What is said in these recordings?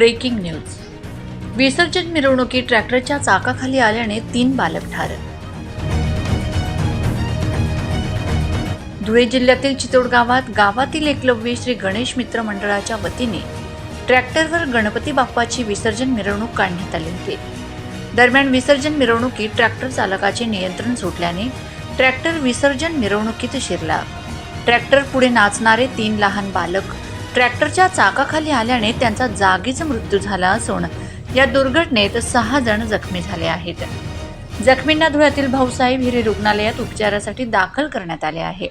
Breaking news. विसर्जन मिरवणुकीत ट्रॅक्टरच्या चाकाखाली आल्याने तीन बालक ठार. धुळे जिल्ह्यातील चितोड गावात गावातील एकलव्य श्री गणेश मित्र मंडळाच्या वतीने ट्रॅक्टरवर गणपती बाप्पाची विसर्जन मिरवणूक काढण्यात आली होती. दरम्यान विसर्जन मिरवणुकीत ट्रॅक्टर चालकाचे नियंत्रण सुटल्याने ट्रॅक्टर विसर्जन मिरवणुकीत शिरला. ट्रॅक्टर पुढे नाचणारे तीन लहान बालक ट्रॅक्टरच्या चाकाखाली आल्याने त्यांचा जागीच मृत्यू झाला असून या दुर्घटनेत सहा जण जखमी झाले आहेत. जखमींना धुळ्यातील भाऊसाहेब हिरे रुग्णालयात उपचारासाठी दाखल करण्यात आले आहे.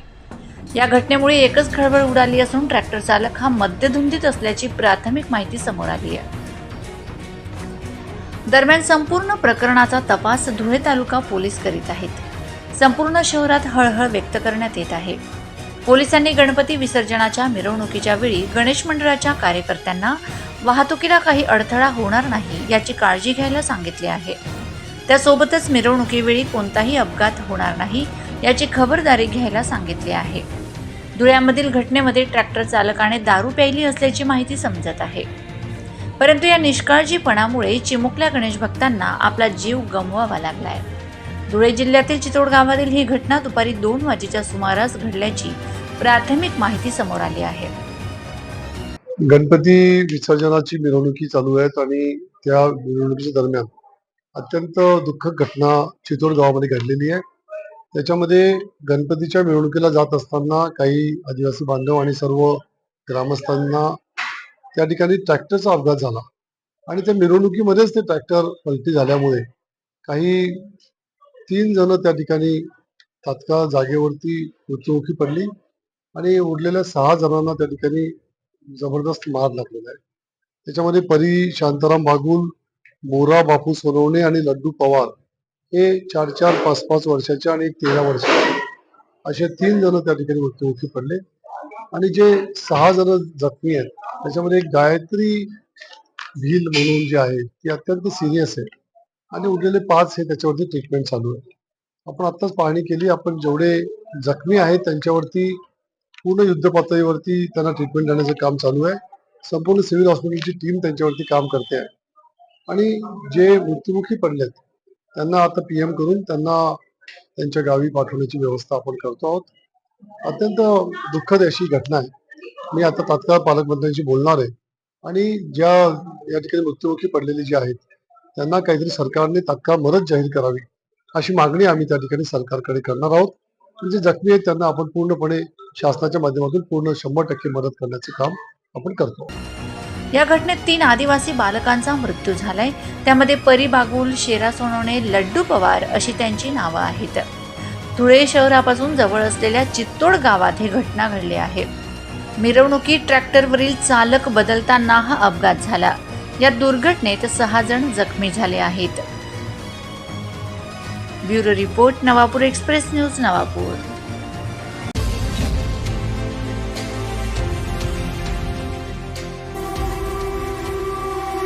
या घटनेमुळे एकच खळबळ उडाली असून ट्रॅक्टर चालक हा मद्यधुंदीत असल्याची प्राथमिक माहिती समोर आली आहे. दरम्यान संपूर्ण प्रकरणाचा तपास धुळे तालुका पोलीस करीत आहेत. संपूर्ण शहरात हळहळ व्यक्त करण्यात येत आहे. पोलिसांनी गणपती विसर्जनाच्या मिरवणुकीच्या वेळी गणेश मंडळाच्या कार्यकर्त्यांना वाहतुकीला काही अडथळा होणार नाही याची काळजी घ्यायला सांगितली आहे. त्यासोबतच मिरवणुकीवेळी कोणताही अपघात होणार नाही याची खबरदारी घ्यायला सांगितली आहे. धुळ्यामधील घटनेमध्ये ट्रॅक्टर चालकाने दारू प्यायली असल्याची माहिती समजत आहे. परंतु या निष्काळजीपणामुळे चिमुकल्या गणेश भक्तांना आपला जीव गमवावा लागलाय. धुळे जिल्ह्यातील चितोड गावातील ही घटना दुपारी दोन वाजेच्या सुमारास घडल्याची प्राथमिक माहिती समोर आली आहे. गणपती विसर्जनाची मिरवणुकी चालू आहेत आणि त्या मिरवणुकीच्या दरम्यान अत्यंत दुःखद घटना चितोड गावामध्ये घडलेली आहे. त्याच्यामध्ये गणपतीच्या मिरवणुकीला जात असताना काही आदिवासी बांधव आणि सर्व ग्रामस्थांना त्या ठिकाणी ट्रॅक्टरचा अपघात झाला आणि त्या मिरवणुकीमध्येच ते ट्रॅक्टर पलटी झाल्यामुळे काही तीन जण त्या ठिकाणी तात्काळ जागेवरती मृत्युमुखी पडली आणि उरलेल्या सहा जणांना त्या ठिकाणी जबरदस्त मार लागलेला आहे. त्याच्यामध्ये परी शांताराम बागुल मोरा बापू सोनवणे आणि लड्डू पवार हे चार चार पाच पाच वर्षाचे आणि तेरा वर्षाचे असे तीन जण त्या ठिकाणी मृत्युमुखी पडले आणि जे सहा जण जखमी आहेत त्याच्यामध्ये एक गायत्री भील म्हणून जी आहे ती अत्यंत सिरियस आहे. आणि उरलेले पाच हे त्याच्यावरती ट्रीटमेंट चालू आहे. आपण आत्ताच पाहणी केली आपण जेवढे जखमी आहेत त्यांच्यावरती पूर्ण युद्ध पातळीवरती त्यांना ट्रीटमेंट देण्याचं काम चालू आहे. संपूर्ण सिव्हिल हॉस्पिटलची टीम त्यांच्यावरती काम करते आहे. आणि जे मृत्युमुखी पडलेत त्यांना आता पीएम करून त्यांना त्यांच्या गावी पाठवण्याची व्यवस्था आपण करतो आहोत. अत्यंत दुःखद अशी घटना आहे. मी आता तात्काळ पालकमंत्र्यांशी बोलणार आहे. आणि ज्या या ठिकाणी मृत्युमुखी पडलेली जी आहेत त्यांना काहीतरी सरकारने तात्काळ मदत जाहीर करावी अशी मागणी आम्ही त्या ठिकाणी सरकारकडे करणार आहोत. आणि जे जखमी आहेत त्यांना आपण पूर्णपणे शासनाच्या माध्यमातून पूर्ण शंभर टक्के मदत करण्याचे काम आपण करतो. या घटनेत तीन आदिवासी बालकांचा मृत्यू झालाय. त्यामध्ये परी बागुल शेरा सोनवणे लड्डू पवार अशी त्यांची नावं आहेत. धुळे शहरापासून जवळ असलेल्या चित्तोड गावात ही घटना घडली आहे. मिरवणुकीत ट्रॅक्टरवरील चालक बदलताना हा अपघात झाला. या दुर्घटनेत सहा जण जखमी झाले आहेत. Bureau report Navapur express news Navapur.